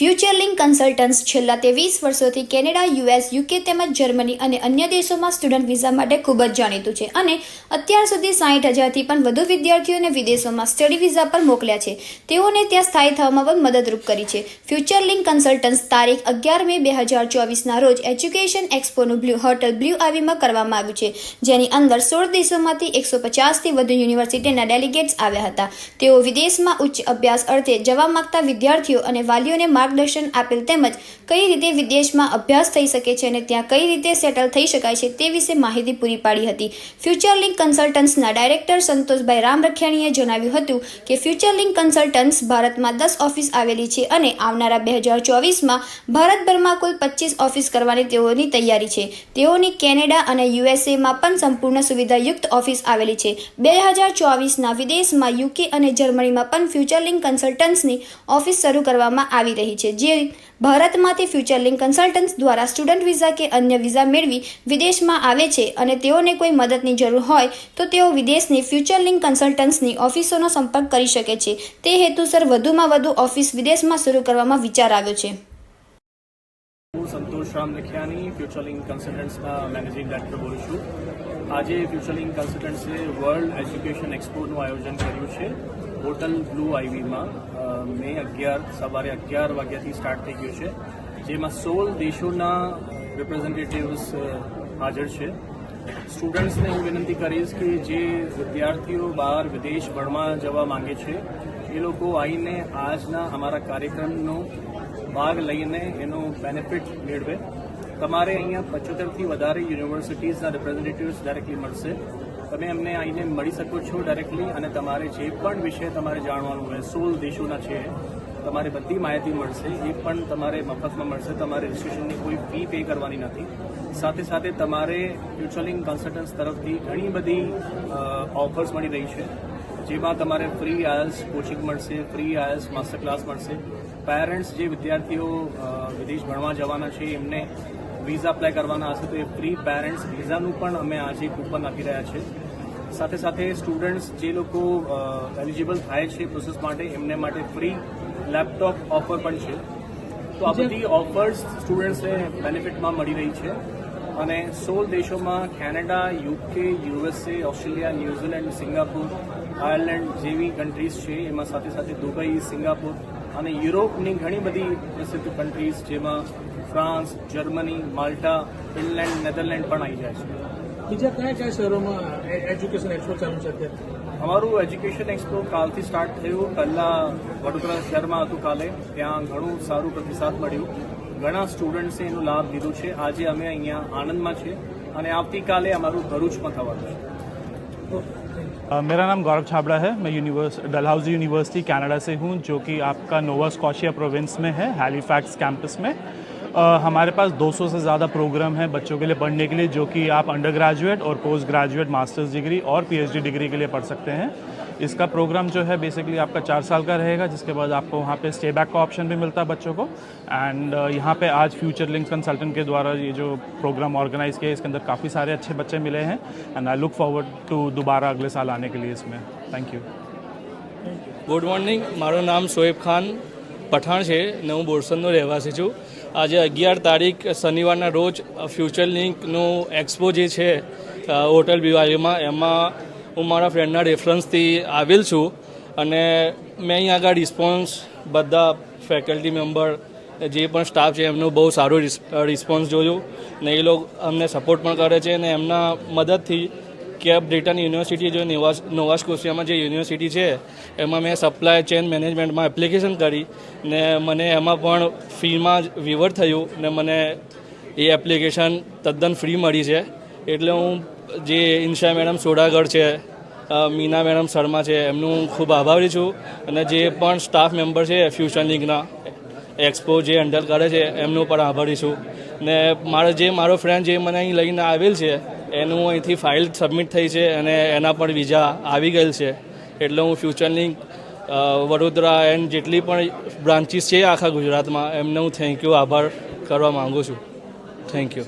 Future Link consultants છેલ્લા ત્રેવીસ વર્ષોથી કેનેડા, યુએસ, યુકે તેમજ જર્મની અને અન્ય દેશોમાં સ્ટુડન્ટ વિઝા માટે ખૂબ જ જાણીતું છે અને અત્યાર સુધી સાઠ હજારથી પણ વધુ વિદ્યાર્થીઓને વિદેશોમાં સ્ટડી વિઝા પર મોકલ્યા છે. તેઓને ત્યાં સ્થાયી થવામાં પણ મદદરૂપ કરી છે. ફ્યુચર લિંક કન્સલ્ટન્ટ્સ તારીખ અગિયાર મે બે હજાર ચોવીસના રોજ એજ્યુકેશન એક્સપોનું બ્લુ, હોટલ બ્લુ આવીમાં કરવામાં આવ્યું છે. જેની અંદર સોળ દેશોમાંથી એકસો પચાસથી વધુ યુનિવર્સિટીના ડેલિગેટ્સ આવ્યા હતા. તેઓ વિદેશમાં ઉચ્ચ અભ્યાસ અર્થે જવા માંગતા વિદ્યાર્થીઓ અને વાલીઓને માર્ગદર્શન આપેલ તેમજ કઈ રીતે વિદેશમાં અભ્યાસ થઈ શકે છે અને ત્યાં કઈ રીતે સેટલ થઈ શકાય છે તે વિશે માહિતી પૂરી પાડી હતી. ફ્યુચર લિંક કન્સલ્ટન્ટ્સના ડાયરેક્ટર સંતોષભાઈ રામ રખિયાણીએ જણાવ્યું હતું કે ફ્યુચર લિંક કન્સલ્ટન્ટ્સ ભારતમાં દસ ઓફિસ આવેલી છે અને આવનારા બે હજાર ચોવીસમાં ભારતભરમાં કુલ પચીસ ઓફિસ કરવાની તેઓની તૈયારી છે. તેઓની કેનેડા અને યુએસએમાં પણ સંપૂર્ણ સુવિધાયુક્ત ઓફિસ આવેલી છે. બે હજાર ચોવીસના વિદેશમાં યુકે અને જર્મનીમાં પણ ફ્યુચર લિંક કન્સલ્ટન્ટ્સની ઓફિસ શરૂ કરવામાં આવી રહી છે. જે ભારતમાંથી ફ્યુચર લિંક કન્સલ્ટન્ટ્સ દ્વારા સ્ટુડન્ટ વિઝા કે અન્ય વિઝા મેળવી વિદેશમાં આવે છે અને તેઓને કોઈ મદદની જરૂર હોય તો તેઓ વિદેશની ફ્યુચર લિંક કન્સલ્ટન્ટ્સની ઓફિસોનો સંપર્ક કરી શકે છે. તે હેતુસર વધુમાં વધુ ઓફિસ વિદેશમાં શરૂ કરવામાં વિચાર આવ્યો છે. હું સંતોષ રામ લખિયાની ફ્યુચરલિંક કન્સલ્ટન્ટ્સના મેનેજિંગ ડાયરેક્ટર બોલું છું. આજે ફ્યુચરલિંક કન્સલ્ટન્ટ્સે વર્લ્ડ એજ્યુકેશન એક્સપોનું આયોજન કર્યું છે, હોટલ બ્લુ આઈવીમાં. મે અગિયાર, સવારે અગિયાર વાગ્યાથી સ્ટાર્ટ થઈ ગયું છે, જેમાં સોળ દેશોના રિપ્રેઝેન્ટેટિવ્સ હાજર છે. સ્ટુડન્ટ્સને હું વિનંતી કરીશ કે જે વિદ્યાર્થીઓ બહાર વિદેશ ભણવા જવા માંગે છે, એ લોકો આવીને આજના અમારા કાર્યક્રમનો ભાગ લઈને એનો બેનિફિટ મેળવે. તમારે અહીંયા પચોતેરથી વધારે યુનિવર્સિટીઝના રિપ્રેઝેન્ટેટિવ્સ ડાયરેક્ટલી મળશે. તમે એમને આવીને મળી શકો છો ડાયરેક્ટલી અને તમારે જે પણ વિષય તમારે જાણવાનું હોય સોળ દેશોના છે, તમારે બધી માહિતી મળશે. એ પણ તમારે મફતમાં મળશે. તમારે રજિસ્ટ્રેશનની કોઈ ફી પે કરવાની નથી. સાથે સાથે તમારે ફ્યુચરલિંગ કન્સલ્ટન્સ તરફથી ઘણી બધી ઓફર્સ મળી રહી છે. જેમાં તમારે ફ્રી આયલ્સ કોચિંગ મળશે ફ્રી આયલ્સ માસ્ટર ક્લાસ મળશે. પેરેન્ટ્સ જે વિદ્યાર્થીઓ વિદેશ ભણવા જવાના છે, એમને વિઝા અપ્લાય કરવાના હશે, તો એ ફ્રી પેરેન્ટ્સ વિઝાનું પણ અમે આજે કૂપન આપી રહ્યા છે. સાથે સાથે સ્ટુડન્ટ્સ જે લોકો એલિજિબલ થાય છે પ્રોસેસ માટે એમને માટે ફ્રી લેપટોપ ઓફર પણ છે. તો આ બધી ઓફર્સ સ્ટુડન્ટ્સને બેનિફિટમાં મળી રહી છે. અને સોળ દેશોમાં Canada UK USA Australia New Zealand Singapore Ireland જેવી કન્ટ્રીઝ છે. એમાં સાથે સાથે દુબઈ સિંગાપુર અને યુરોપની ઘણી બધી પ્રસિદ્ધ કન્ટ્રીઝ જેમાં France Germany Malta Finland Netherland પણ આવી જાય છે. બીજા કયા કયા શહેરોમાં એ- એજ્યુકેશન એક્સપો ચાલુ છે અત્યારે અમારું એજ્યુકેશન એક્સપો કાલથી સ્ટાર્ટ થયું પહેલાં વડોદરા શહેરમાં હતું કાલે ત્યાં ઘણું સારું પ્રતિસાદ મળ્યું ઘણા સ્ટુડન્ટ્સે એનો લાભ લીધો છે આજે અમે અહીંયા આણંદમાં છે અને આવતીકાલે અમારું ભરૂચમાં થવાનું છે अ, मेरा नाम गौरव छाबड़ा है मैं यूनिवर्स डलहाउजी यूनिवर्सिटी कनाडा से हूँ जो कि आपका नोवा स्कॉशिया प्रोविंस में है हैलीफैक्स कैंपस में अ, हमारे पास 200 से ज़्यादा प्रोग्राम है बच्चों के लिए पढ़ने के लिए जो कि आप अंडर ग्रेजुएट और पोस्ट ग्रेजुएट मास्टर्स डिग्री और पीएचडी डिग्री के लिए पढ़ सकते हैं इसका प्रोग्राम जो है बेसिकली आपका चार साल का रहेगा जिसके बाद आपको वहाँ पे स्टे बैक का ऑप्शन भी मिलता है बच्चों को एंड यहाँ पे आज फ्यूचर लिंक कंसल्टेंट के द्वारा ये जो प्रोग्राम ऑर्गेनाइज किया है, इसके अंदर काफ़ी सारे अच्छे बच्चे मिले हैं and I look forward to दोबारा अगले साल आने के लिए इसमें थैंक यू ગુડ મોર્નિંગ મારું નામ શોએબ ખાન પઠાણ છે ને હું બોરસદનો રહેવાસી છું આજે અગિયાર તારીખ શનિવારના રોજ ફ્યુચર લિંકનું એક્સપો જે છે હોટલ બિવાલીમાં એમાં હું મારા ફ્રેન્ડના રેફરન્સથી આવેલ છું અને મેં અહીં આગળ રિસ્પોન્સ બધા ફેકલ્ટી મેમ્બર જે પણ સ્ટાફ છે, એમનો બહુ સારો રિસ- રિસ્પોન્સ જોયું ને એ લોકો અમને સપોર્ટ પણ કરે છે અને એમના મદદથી કેપ બ્રિટન યુનિવર્સિટી જે નિવાસ નોવાસ કોશિયામાં જે યુનિવર્સિટી છે, એમાં મેં સપ્લાય ચેન મેનેજમેન્ટમાં એપ્લિકેશન કરી ને મને એમાં પણ ફીમાં જ વિવર થયું ને મને એ એપ્લિકેશન તદ્દન ફ્રી મળી છે. એટલે હું જે ઇન્શા મેડમ સોડાગઢ છે મીના મેડમ શર્મા છે, એમનું હું ખૂબ આભારી છું. અને જે પણ સ્ટાફ મેમ્બર છે ફ્યુચર લીગના એક્સપો જે હેન્ડલ કરે છે, એમનું પણ આભારી છું. ને મારો જે મારો ફ્રેન્ડ જે મને અહીં લઈને આવેલ છે, એનું અહીંથી ફાઇલ સબમિટ થઈ છે અને એના પણ વિઝા આવી ગયેલ છે. એટલે હું ફ્યુચર લિંક વડોદરા એન્ડ જેટલી પણ બ્રાન્ચીસ છે આખા ગુજરાતમાં, એમને હું થેન્ક યુ આભાર કરવા માગું છું. Thank you